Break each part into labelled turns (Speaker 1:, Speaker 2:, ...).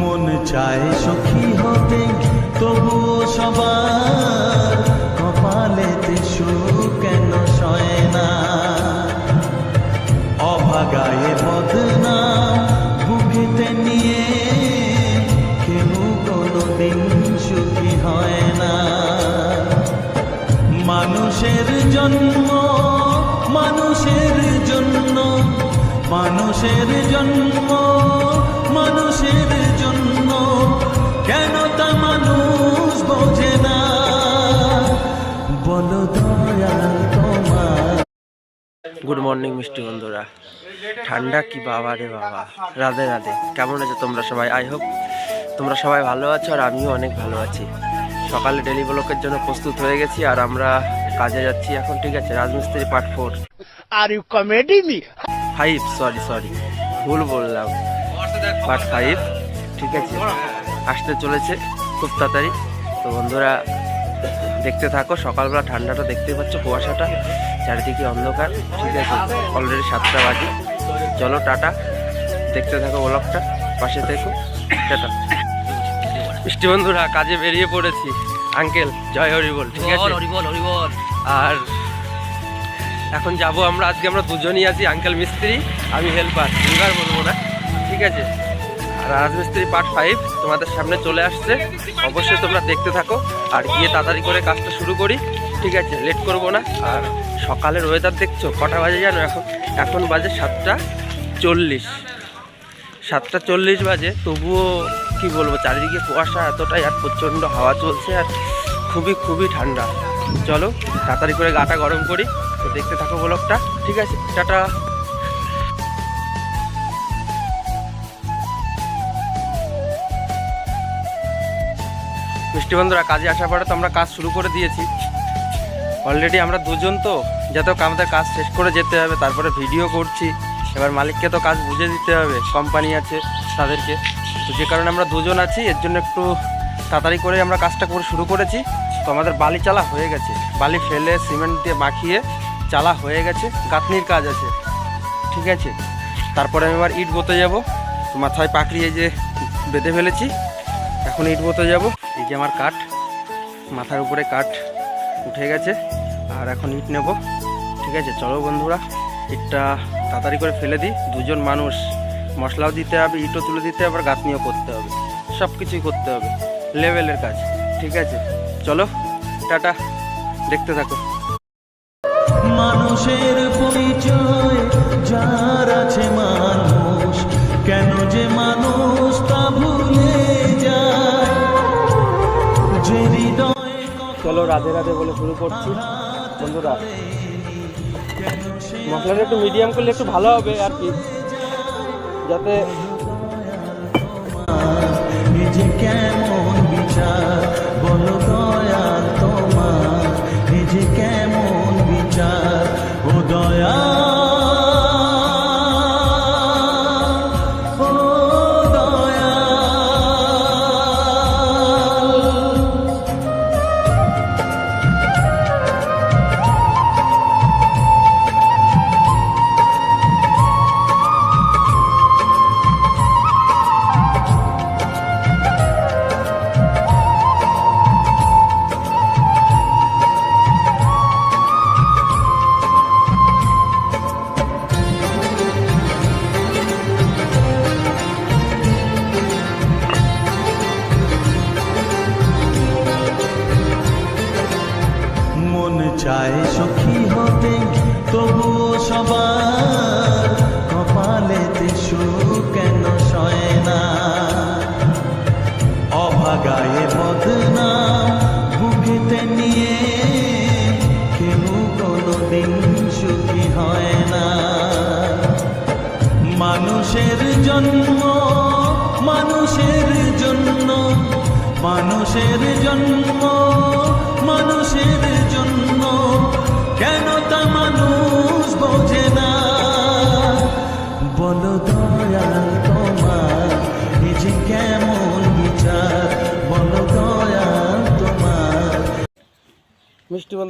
Speaker 1: মন চায় সখী হতে, তবুও সবার কপালেতে সুখ কেন সয় না? অভাগায়ে বদনাম বুকেতে নিয়ে কেউ কোনোদিন সুখী হয় না। মানুষের জন্ম মানুষের জন্য, মানুষের জন্ম মানুষের জন্য কেন তা মানুষ বোঝে না? বলো
Speaker 2: গুড মর্নিং মিষ্টি বন্ধুরা। ঠান্ডা কি বাবা রে বাবা? রাধে রাধে। কেমন আছো তোমরা সবাই? আই হোপ তোমরা সবাই ভালো আছো আর আমিও অনেক ভালো আছি। সকালে ডেলি ব্লকের জন্য প্রস্তুত হয়ে গেছি আর আমরা কাজে যাচ্ছি এখন ঠিক আছে? রাজমিস্ত্রি part four
Speaker 3: are you comedy me?
Speaker 2: Five sorry sorry ভুল বললাম। Part five. ঠিক আছে? আসতে চলেছে খুব তাড়াতাড়ি। তো বন্ধুরা দেখতে থাকো সকালবেলা ঠান্ডাটা দেখতে পাচ্ছ কুয়াশাটা চারিদিকে অন্ধকার। ঠিক আছে? অলরেডি সাতটা বাজে। চলো টাটা। দেখতে থাকো ব্লগটা পাশে থেকো। টাটা। মিষ্টি বন্ধুরা কাজে বেরিয়ে পড়েছি। আঙ্কেল জয় হরিবল ঠিক আছে? আর এখন যাব আমরা আজকে আমরা দুজনই আছি আঙ্কেল মিস্ত্রি আমি হেল্পার। সিঙ্গার বলব না। ঠিক আছে? আর রাজমিস্ত্রি পার্ট ফাইভ তোমাদের সামনে চলে আসছে। অবশ্যই তোমরা দেখতে থাকো আর গিয়ে তাড়াতাড়ি করে কাজটা শুরু করি। ঠিক আছে? লেট করব না। আর সকালের ওয়েদার দেখছ? কটা বাজে জানো এখন? এখন বাজে সাতটা চল্লিশ। সাতটা চল্লিশ বাজে। তবুও কি বলব, চারিদিকে কুয়াশা এতটাই, আর প্রচণ্ড হাওয়া চলছে, আর খুবই খুবই ঠান্ডা। চলো, তাড়াতাড়ি করে গাটা গরম করি। তো দেখতে থাকো ব্লগটা ঠিক আছে? টাটা। বন্ধুরা কাজে আসার পরে তো আমরা কাজ শুরু করে দিয়েছি। অলরেডি আমরা দুজন তো, যাতে আমাদের কাজ শেষ করে যেতে হবে, তারপরে ভিডিও করছি। এবার মালিককে তো কাজ বুঝে দিতে হবে কোম্পানি আছে তাদেরকে। তো যে কারণে আমরা দুজন আছি, এর জন্য একটু তাড়াতাড়ি করে আমরা কাজটা করে শুরু করেছি। তো আমাদের বালি চালা হয়ে গেছে। বালি ফেলে সিমেন্ট দিয়ে মাখিয়ে চালা হয়ে গেছে, গাঁথনির কাজ আছে। ঠিক আছে? তারপরে আমি এবার ইট বতে যাব। মাথায় পাকড়িয়ে যে বেঁধে ফেলেছি। এখন ইট বোতে যাব। এই যে আমার কাঠ, মাথার উপরে কাঠ উঠে গেছে, আর এখন ইট নেব। ঠিক আছে, চলো বন্ধুরা, ইটটা তাড়াতাড়ি করে ফেলে দিই। দুজন মানুষ, মশলাও দিতে হবে, ইটও তুলে দিতে হবে, আর গাঁথনিও করতে হবে। সব কিছুই করতে হবে, লেভেলের কাজ। ঠিক আছে, চলো, টাটা, দেখতে থাকো।
Speaker 1: মানুষের পরিচয়, যার আছে মানুষ
Speaker 2: রাধে রাধে বলে শুরু করছি। বন্ধুরা, মশলাটা একটু মিডিয়াম করলে একটু ভালো হবে আর কি। যাতে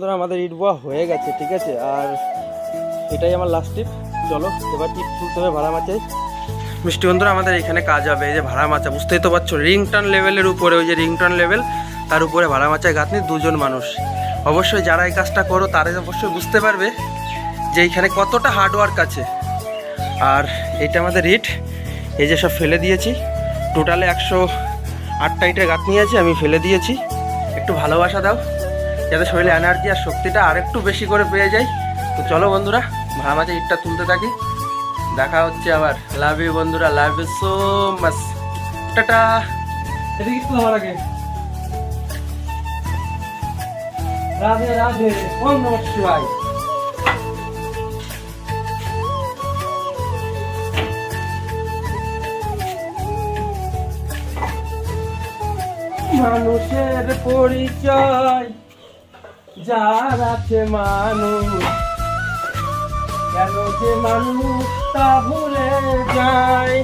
Speaker 2: বন্ধুরা, আমাদের ইট বোয়া হয়ে গেছে, ঠিক আছে? আর এটাই আমার লাস্ট টিপ চলো, এবার ইট তুলতে হবে ভাড়া মাচাই মিষ্টি বন্ধুরা, আমাদের এখানে কাজ হবে, এই যে ভাড়া মাচা, বুঝতেই তো পারছ রিংটন লেভেলের উপরে, ওই যে রিংটন লেভেল তার উপরে ভাড়া মাচায় গাঁথনি দুজন মানুষ। অবশ্যই যারা এই কাজটা করো, তারাই অবশ্যই বুঝতে পারবে যে এইখানে কতটা হার্ডওয়ার্ক আছে। আর এটা আমাদের ইট এই যে সব ফেলে দিয়েছি। টোটালে একশো আটটা ইটের গাঁথনি আছে, আমি ফেলে দিয়েছি। একটু ভালোবাসা দাও। যাতে শরীরে এনার্জি আর শক্তিটা আরেকটু বেশি করে পেয়ে যাই। তো চলো বন্ধুরা ভাড়া ইটটা তুলতে থাকি। দেখা হচ্ছে আবার। লাভ ইউ বন্ধুরা লাভ ইউ সো মাচ টাটা। আগে। রাধে রাধে মানুষের পরিচয়। যার আছে মানুষ, কেন যে মানুষ তা ভুলে যায়?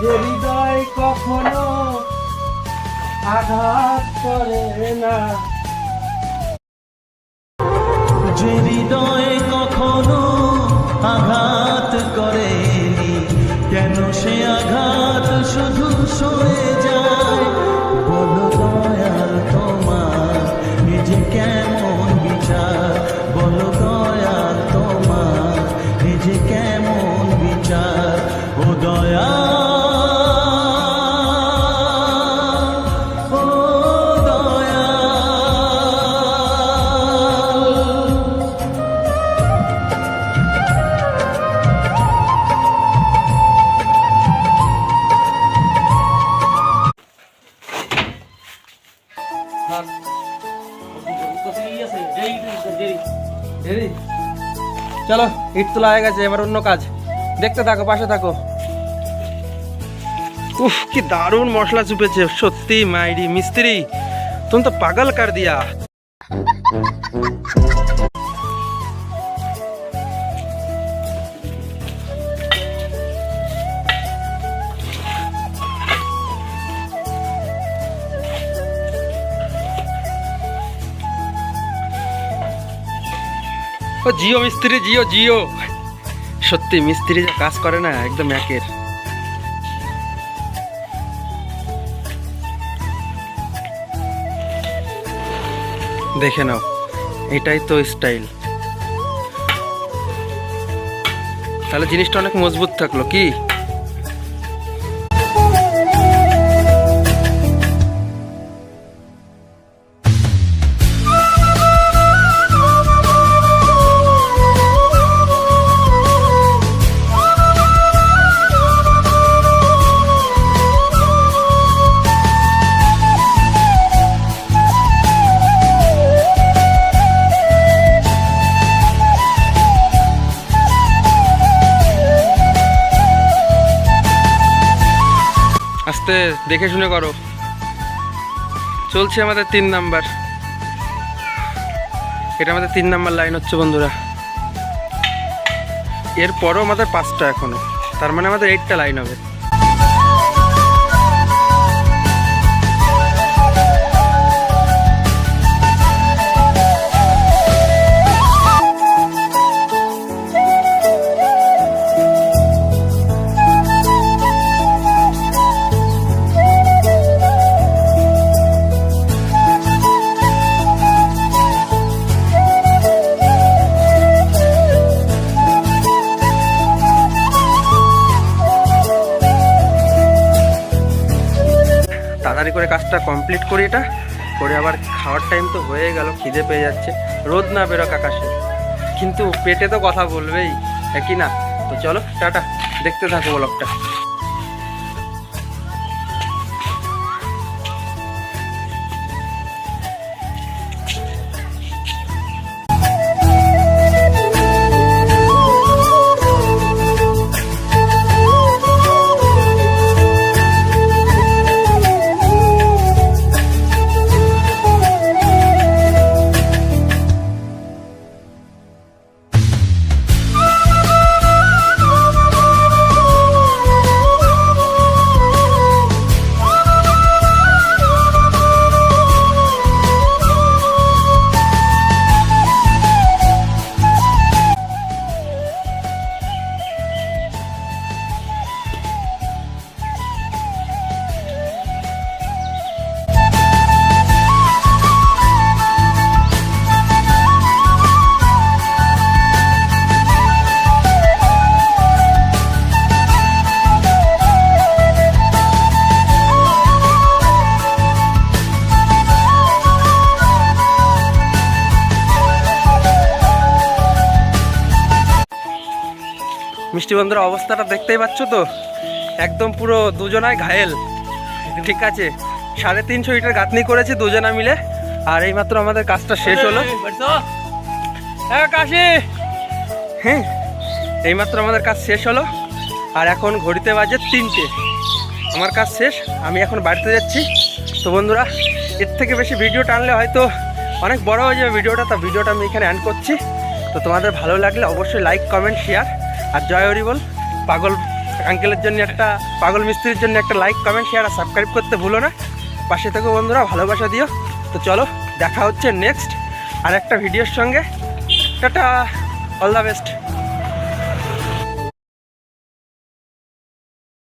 Speaker 2: যে হৃদয় কখনো আঘাত করে না।
Speaker 1: যে হৃদয়ে
Speaker 2: চলো, ইট তোলা হয়ে গেছে, এবার অন্য কাজ। দেখতে থাকো, পাশে থাকো। উফ, কি দারুণ মশলা চুপেছে। সত্যি, মাইরি মিস্ত্রি, তুমি তো পাগল কার দিয়া। ও, জিও মিস্ত্রি, জিও জিও। সত্যি, মিস্ত্রি যা কাজ করে না, একদম একের। দেখে নাও, এটাই তো স্টাইল তাহলে জিনিসটা অনেক মজবুত থাকল, কি? আস্তে, দেখে শুনে করো। চলছে আমাদের তিন নাম্বার। এটা আমাদের তিন নাম্বার লাইন হচ্ছে, বন্ধুরা। এরপরও আমাদের পাঁচটা এখনও। তার মানে আমাদের এইটটা লাইন হবে। কাজটা কমপ্লিট করি এটা। করে আবার খাওয়ার টাইম তো হয়ে গেল, খিদে পেয়ে যাচ্ছে। রোদ না বেরোক আকাশে। কিন্তু পেটে তো কথা বলবেই, একই না? তো চলো, টাটা। দেখতে থাকো ব্লগটা যাচ্ছি বন্ধুরা অবস্থাটা দেখতেই পাচ্ছ তো? একদম পুরো দুজনায় ঘায়েল। ঠিক আছে সাড়ে তিনশো লিটার গাঁথনি করেছি দুজনা মিলে আর এইমাত্র আমাদের কাজটা শেষ হলো। হ্যাঁ কাশি! হ্যাঁ এইমাত্র আমাদের কাজ শেষ হলো আর এখন ঘড়িতে বাজে তিনটে। আমার কাজ শেষ আমি এখন বাড়িতে যাচ্ছি। তো বন্ধুরা এর থেকে বেশি ভিডিও টানলে হয়তো অনেক বড় হয়ে যাবে ভিডিওটা তো ভিডিওটা আমি এখানে অ্যান্ড করছি। তো তোমাদের ভালো লাগলে অবশ্যই লাইক কমেন্ট শেয়ার আর জয় হরি বল পাগল আঙ্কেলের জন্য একটা, পাগল মিস্ত্রির জন্য একটা লাইক কমেন্ট শেয়ার আর সাবস্ক্রাইব করতে ভুলো না। পাশে থেকে বন্ধুরা, ভালোবাসা দিও। তো চলো, দেখা হচ্ছে নেক্সট আর একটা ভিডিওর সঙ্গে। Tata all the best